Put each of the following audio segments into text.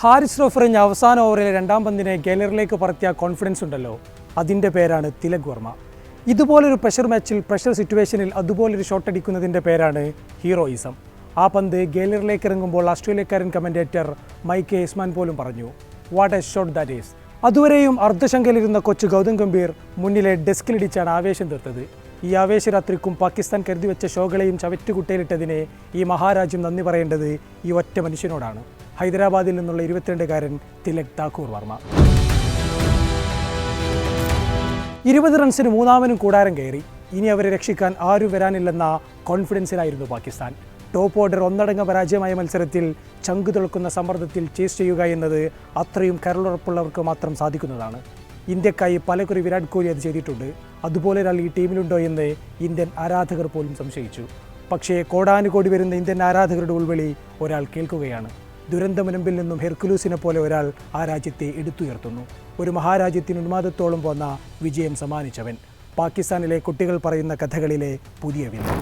ഹാരിസ് റോഫറിഞ്ഞ് അവസാന ഓവറിലെ രണ്ടാം പന്തിനെ ഗാലറിയിലേക്ക് പറത്തിയ കോൺഫിഡൻസ് ഉണ്ടല്ലോ. അതിന്റെ പേരാണ് തിലക് വർമ്മ. ഇതുപോലൊരു പ്രഷർ മാച്ചിൽ പ്രഷർ സിറ്റുവേഷനിൽ അതുപോലൊരു ഷോട്ട് അടിക്കുന്നതിന്റെ പേരാണ് ഹീറോയിസം. ആ പന്ത് ഗാലറിയിലേക്ക് ഇറങ്ങുമ്പോൾ ഓസ്ട്രേലിയക്കാരൻ കമന്റേറ്റർ മൈക്ക് എസ്മാൻ പോലും പറഞ്ഞു what a shot that is അതുവരെയും അർദ്ധശങ്കയിലിരുന്ന കൊച്ചു ഗൗതം ഗംഭീർ മുന്നിലെ ഡെസ്കിലിടിച്ചാണ് ആവേശം തീർത്തത്. ഈ ആവേശരാത്രിക്കും പാകിസ്ഥാൻ കരുതി വെച്ച ഷോകളെയും ചവറ്റുകുട്ടയിലിട്ടതിനെ ഈ മഹാരാജ്യം നന്ദി പറയേണ്ടത് ഈ ഒറ്റ മനുഷ്യനോടാണ്. ഹൈദരാബാദിൽ നിന്നുള്ള ഇരുപത്തിരണ്ടുകാരൻ തിലക് താക്കൂർ വർമ്മ. ഇരുപത് റൺസിന് മൂന്നാമനും കൂടാരം കയറി. ഇനി അവരെ രക്ഷിക്കാൻ ആരും വരാനില്ലെന്ന കോൺഫിഡൻസിലായിരുന്നു പാകിസ്ഥാൻ. ടോപ്പ് ഓർഡർ ഒന്നടങ്ക പരാജയമായ മത്സരത്തിൽ ചങ്കു തുളക്കുന്ന സമ്മർദ്ദത്തിൽ ചേസ് ചെയ്യുക എന്നത് അത്രയും കരളുറപ്പുള്ളവർക്ക് മാത്രം സാധിക്കുന്നതാണ്. ഇന്ത്യക്കായി പലകുറി വിരാട് കോഹ്ലി അത് ചെയ്തിട്ടുണ്ട്. അതുപോലെ ഒരാൾ ഈ ടീമിലുണ്ടോ എന്ന് ഇന്ത്യൻ ആരാധകർ പോലും സംശയിച്ചു. പക്ഷേ കോടാനുകോടി വരുന്ന ഇന്ത്യൻ ആരാധകരുടെ ഉൾവിളി ഒരാൾ കേൾക്കുകയാണ്. ദുരന്തമുനമ്പിൽ നിന്നും ഹെർക്കുലൂസിനെ പോലെ ഒരാൾ ആ രാജ്യത്തെ എടുത്തുയർത്തുന്നു. ഒരു മഹാരാജ്യത്തിന് ഉന്മാദത്തോളം പോന്ന വിജയം സമ്മാനിച്ചവൻ. പാകിസ്ഥാനിലെ കുട്ടികൾ പറയുന്ന കഥകളിലെ പുതിയ വില്ലൻ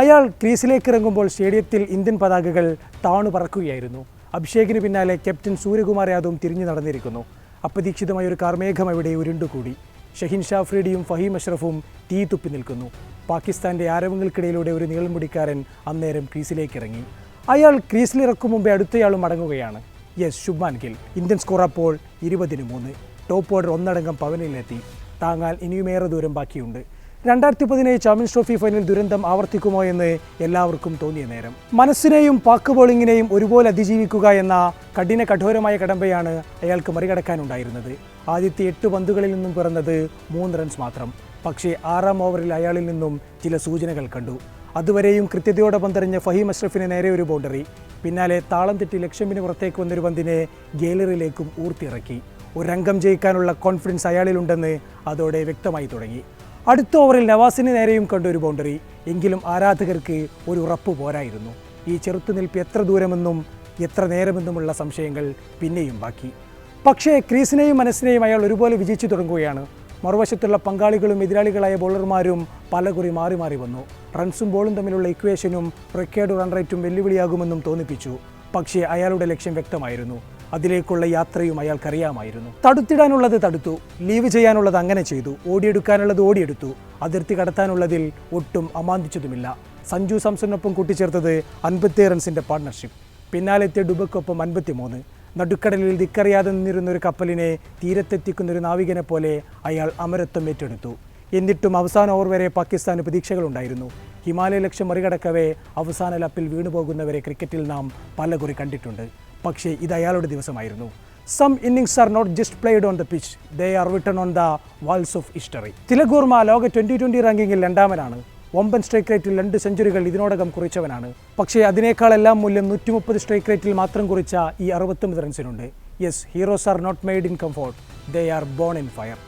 അയാൾ ക്രീസിലേക്ക് ഇറങ്ങുമ്പോൾ സ്റ്റേഡിയത്തിൽ ഇന്ത്യൻ പതാകകൾ താണു പറക്കുകയായിരുന്നു. അഭിഷേകിന് പിന്നാലെ ക്യാപ്റ്റൻ സൂര്യകുമാർ യാദവും തിരിഞ്ഞു നടന്നിരിക്കുന്നു. അപ്രതീക്ഷിതമായ ഒരു കാർമേഘം അവിടെ ഉരുണ്ടുകൂടി. ഷഹീൻ ഷാഫ്രീഡിയും ഫഹീം അഷ്റഫും തീ തുപ്പി നിൽക്കുന്നു. പാകിസ്ഥാന്റെ ആരവങ്ങൾക്കിടയിലൂടെ ഒരു നീളംമുടിക്കാരൻ അന്നേരം ക്രീസിലേക്ക് ഇറങ്ങി അയാൾ ക്രീസിലിറക്കും മുമ്പേ അടുത്തയാളും മടങ്ങുകയാണ് yes Shubman Gill. Indian score അപ്പോൾ ഇരുപതിന് മൂന്ന്. ടോപ്പ് ഓർഡർ ഒന്നടങ്കം പവനിലെത്തി. താങ്ങാൻ ഇനിയുമേറെ ദൂരം ബാക്കിയുണ്ട്. രണ്ടായിരത്തി പതിനേഴ് ചാമ്പ്യൻസ് ട്രോഫി ഫൈനൽ ദുരന്തം ആവർത്തിക്കുമോ എന്ന് എല്ലാവർക്കും തോന്നിയ നേരം. മനസ്സിനെയും പാക്ക് ബോളിങ്ങിനെയും ഒരുപോലെ അതിജീവിക്കുക എന്ന കഠിന കഠോരമായ കടമ്പയാണ് അയാൾക്ക് മറികടക്കാനുണ്ടായിരുന്നത്. ആദ്യത്തെ എട്ട് പന്തുകളിൽ നിന്നും പിറന്നത് മൂന്ന് റൺസ് മാത്രം. പക്ഷേ ആറാം ഓവറിൽ അയാളിൽ നിന്നും ചില സൂചനകൾ കണ്ടു. അതുവരെയും കൃത്യതയോടെ പന്തെറിഞ്ഞ ഫഹീം അഷ്റഫിന് നേരെ ഒരു ബൗണ്ടറി. പിന്നാലെ താളം തെറ്റി ലക്ഷ്യമിന് പുറത്തേക്ക് വന്നൊരു പന്തിനെ ഗേലറിയിലേക്കും ഊർത്തിയിറക്കി. ഒരംഗം ജയിക്കാനുള്ള കോൺഫിഡൻസ് അയാളിലുണ്ടെന്ന് അതോടെ വ്യക്തമായി തുടങ്ങി. അടുത്ത ഓവറിൽ നവാസിന് നേരെയും കണ്ട ഒരു ബൗണ്ടറി. എങ്കിലും ആരാധകർക്ക് ഒരു ഉറപ്പ് പോരായിരുന്നു. ഈ ചെറുത്തുനിൽപ്പ് എത്ര ദൂരമെന്നും എത്ര നേരമെന്നുമുള്ള സംശയങ്ങൾ പിന്നെയും ബാക്കി. പക്ഷേ ക്രീസിനെയും മനസ്സിനെയും അയാൾ ഒരുപോലെ വിജയിച്ചു തുടങ്ങുകയാണ്. മറുവശത്തുള്ള പങ്കാളികളും എതിരാളികളായ ബോളർമാരും പലകുറി മാറി മാറി വന്നു. റൺസും ബോളും തമ്മിലുള്ള ഇക്വേഷനും റെക്കേർഡ് റൺ റേറ്റും വെല്ലുവിളിയാകുമെന്നും തോന്നിപ്പിച്ചു. പക്ഷേ അയാളുടെ ലക്ഷ്യം വ്യക്തമായിരുന്നു. അതിലേക്കുള്ള യാത്രയും അയാൾക്കറിയാമായിരുന്നു. തടുത്തിടാനുള്ളത് തടുത്തു. ലീവ് ചെയ്യാനുള്ളത് അങ്ങനെ ചെയ്തു. ഓടിയെടുക്കാനുള്ളത് ഓടിയെടുത്തു. അതിർത്തി കടത്താനുള്ളതിൽ ഒട്ടും അമാന്തിച്ചതുമില്ല. സഞ്ജു സാംസണിനൊപ്പം കൂട്ടിച്ചേർത്തത് അൻപത്തി റൺസിന്റെ പാർട്ണർഷിപ്പ് പിന്നാലെത്തിയ ഡുബക്കൊപ്പം അൻപത്തിമൂന്ന്. നടുക്കടലിൽ ദിക്കറിയാതെ നിന്നിരുന്ന ഒരു കപ്പലിനെ തീരത്തെത്തിക്കുന്ന ഒരു നാവികനെ പോലെ അയാൾ അമരത്വം ഏറ്റെടുത്തു. എന്നിട്ടും അവസാന ഓവർ വരെ പാകിസ്ഥാന് പ്രതീക്ഷകളുണ്ടായിരുന്നു. ഹിമാലയ ലക്ഷ്യം മറികടക്കവേ അവസാന ലപ്പിൽ വീണുപോകുന്നവരെ ക്രിക്കറ്റിൽ നാം പലകുറി കണ്ടിട്ടുണ്ട്. പക്ഷേ ഇത് അയാളുടെ ദിവസമായിരുന്നു. Some innings are not just played on the pitch they are written on the walls of history തിലകൂർമ ലോക ട്വന്റി ട്വന്റി റാങ്കിങ്ങിൽ രണ്ടാമനാണ്. ഒമ്പൻ സ്ട്രൈക്ക് റേറ്റിൽ രണ്ട് സെഞ്ചുറികൾ ഇതിനോടകം കുറിച്ചവനാണ്. പക്ഷേ അതിനേക്കാളെല്ലാം മൂല്യം നൂറ്റി മുപ്പത് സ്ട്രൈക്ക് റേറ്റിൽ മാത്രം കുറിച്ച ഈ അറുപത്തൊമ്പത് റൺസിനുണ്ട് yes heroes are not made in comfort they are born in fire